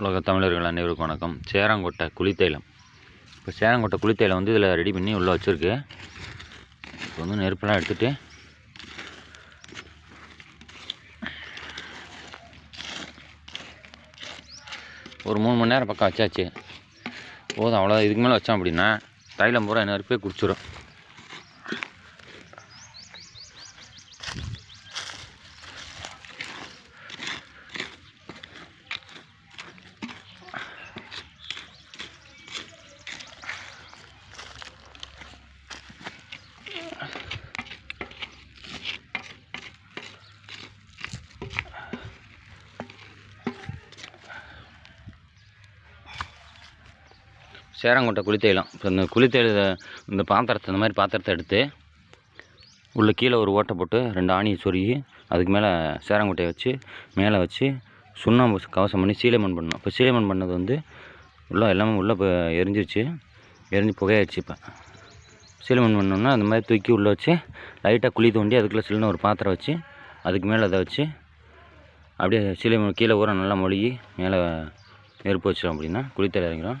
உலக தமிழர்கள் அனைவருக்கும் வணக்கம். சேராங்கோட்டை குளித்தைலம். இப்போ சேராங்கோட்டை குளித்தைலம் வந்து இதில் ரெடி பண்ணி உள்ளே வச்சுருக்கு. இப்போ வந்து நெருப்பெல்லாம் எடுத்துகிட்டு ஒரு மூணு மணி நேரம் பக்கம் வச்சாச்சு. போதும் அவ்வளோ இதுக்கு மேலே வச்சோம் அப்படின்னா தைலம் பூரா நெருப்பே குடிச்சிடும் சேராங்கொட்டை குளித்தைலம் இப்போ இந்த குளித்தைல இந்த பாத்திரத்தை இந்த மாதிரி பாத்திரத்தை எடுத்து உள்ள கீழே ஒரு ஓட்டை போட்டு ரெண்டு ஆணியை சொருகி அதுக்கு மேலே சேராங்கொட்டையை வச்சு மேலே வச்சு சுண்ணாம்பு கவசம் பண்ணி சீலைமண் பண்ணோம் இப்போ சீலைமண் பண்ணது வந்து உள்ளே எல்லாமே உள்ளே இப்போ எரிஞ்சிருச்சு. எரிஞ்சு புகையாயிடுச்சு இப்போ. சீலைமண் பண்ணோன்னா அந்த மாதிரி தூக்கி உள்ளே வச்சு லைட்டாக குழி தோண்டி அதுக்குள்ளே சில்லுன்னு ஒரு பாத்திரம் வச்சு அதுக்கு மேலே அதை வச்சு அப்படியே சீலைமண் கீழே ஊற நல்லா மொழுகி மேலே நெருப்பு வச்சோம் அப்படின்னா குளித்தலை இறங்கிடும்.